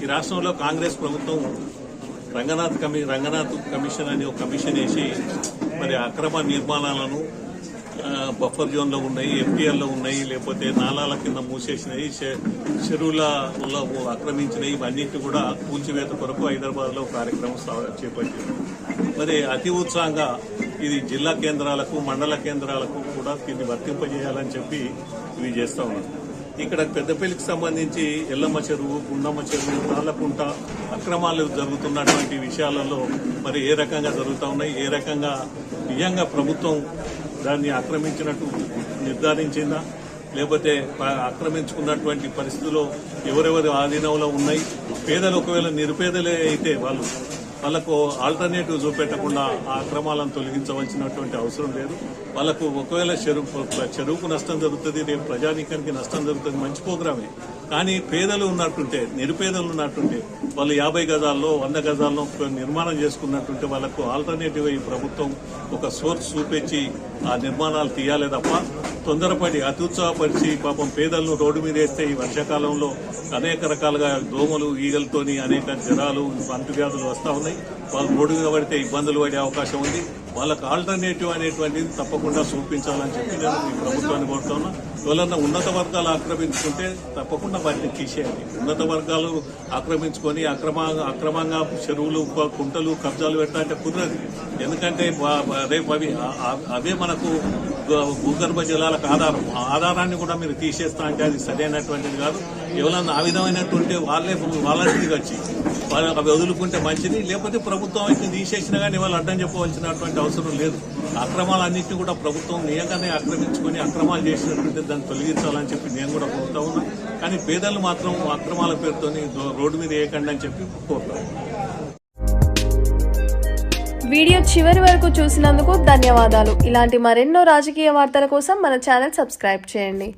ఈ రాష్ట్రంలో కాంగ్రెస్ ప్రభుత్వం రంగనాథ్ కమి రంగనాథ్ కమిషన్ అని ఒక కమిషన్ వేసి మరి అక్రమ నిర్మాణాలను బఫర్ జోన్లో ఉన్నాయి ఎఫ్టీఎల్లో ఉన్నాయి లేకపోతే నాలాల కింద మూసేసినాయి చె- చెరువులలో ఆక్రమించినవి ఇవన్నింటినీ కూడా కూల్చివేత కొరకు హైదరాబాద్లో కార్యక్రమం చేపట్టింది. మరి అతి ఉత్సాహంగా ఇది జిల్లా కేంద్రాలకు మండల కేంద్రాలకు కూడా దీన్ని వర్తింపజేయాలని చెప్పి ఇవి చేస్తా ఉన్నారు ఇక్కడ పెద్దపల్లికి సంబంధించి ఎల్లమ్మ చెరువు గుండమ్మ చెరువు తాళ్ళకుంట అక్రమాలు జరుగుతున్నటువంటి విషయాలలో మరి ఏ రకంగా జరుగుతూ ఉన్నాయి? ఏ రకంగా నిజంగా ప్రభుత్వం దాన్ని ఆక్రమించినట్టు నిర్ధారించిందా? లేకపోతే ప- ఆక్రమించుకున్నటువంటి పరిస్థితుల్లో ఎవరెవరి ఆధీనంలో ఉన్నాయి? పేదలు ఒకవేళ నిరుపేదలే అయితే వాళ్ళు వాళ్ళకు ఆల్టర్నేటివ్ చూపెట్టకుండా ఆ అక్రమాలను తొలగించవలసినటువంటి అవసరం లేదు. వాళ్ళకు ఒకవేళ చెరువు చెరువుకు నష్టం జరుగుతుంది రేపు ప్రజానీకానికి నష్టం జరుగుతుంది మంచి ప్రోగ్రామే. కానీ పేదలు ఉన్నట్టుంటే నిరుపేదలు ఉన్నట్టుంటే వాళ్ళు యాభై గజాల్లో వంద గజాల్లో నిర్మాణం చేసుకున్నట్టుంటే వాళ్ళకు ఆల్టర్నేటివ్ ఈ ప్రభుత్వం ఒక సోర్స్ చూపించి ఆ నిర్మాణాలు తీయాలి తప్ప తొందరపడి అత్యుత్సాహపరిచి పాపం పేదలను రోడ్డు మీద వేస్తే ఈ వర్షాకాలంలో అనేక రకాలుగా దోమలు ఈగలతోని అనేక జ్వరాలు అంటువ్యాధులు వస్తూ ఉన్నాయి. వాళ్ళు రోడ్డు మీద పడితే ఇబ్బందులు పడే అవకాశం ఉంది. వాళ్ళకి ఆల్టర్నేటివ్ అనేటువంటిది తప్పకుండా చూపించాలని చెప్పి నేను ఈ ప్రభుత్వాన్ని కోరుతున్నా. ఎవరన్నా ఉన్నత వర్గాలు ఆక్రమించుకుంటే తప్పకుండా వాటిని తీసేయాలి ఉన్నత వర్గాలు ఆక్రమించుకొని అక్రమ అక్రమంగా చెరువులు కుంటలు కబ్జాలు పెట్టాలంటే కుదరదు. ఎందుకంటే రేపు అవి అవే మనకు భూగర్భ జలాలకు ఆధారం. ఆధారాన్ని కూడా మీరు తీసేస్తా అంటే అది సరైనటువంటిది కాదు. ఎవరన్నా ఆ విధమైనటువంటి వాళ్ళే వాలంటీర్గా వచ్చి వాళ్ళని అవి వదులుకుంటే మంచిది లేకపోతే ప్రభుత్వం అయితే తీసేసినా కానీ వాళ్ళు అడ్డం చెప్పవలసినటువంటి అవసరం లేదు. అక్రమాలన్నింటినీ కూడా ప్రభుత్వం నియంగానే ఆక్రమించుకొని అక్రమాలు చేసినటువంటి దాన్ని తొలగించాలని చెప్పి నేను కూడా కోరుతా ఉన్నా. కానీ పేదలు మాత్రం అక్రమాల పేరుతోని రోడ్డు మీద వేయకండి అని చెప్పి కోరుతాను వీడియో చివరి వరకు చూసినందుకు ధన్యవాదాలు. ఇలాంటి మరెన్నో రాజకీయ వార్తల కోసం మన ఛానల్ సబ్స్క్రైబ్ చేయండి.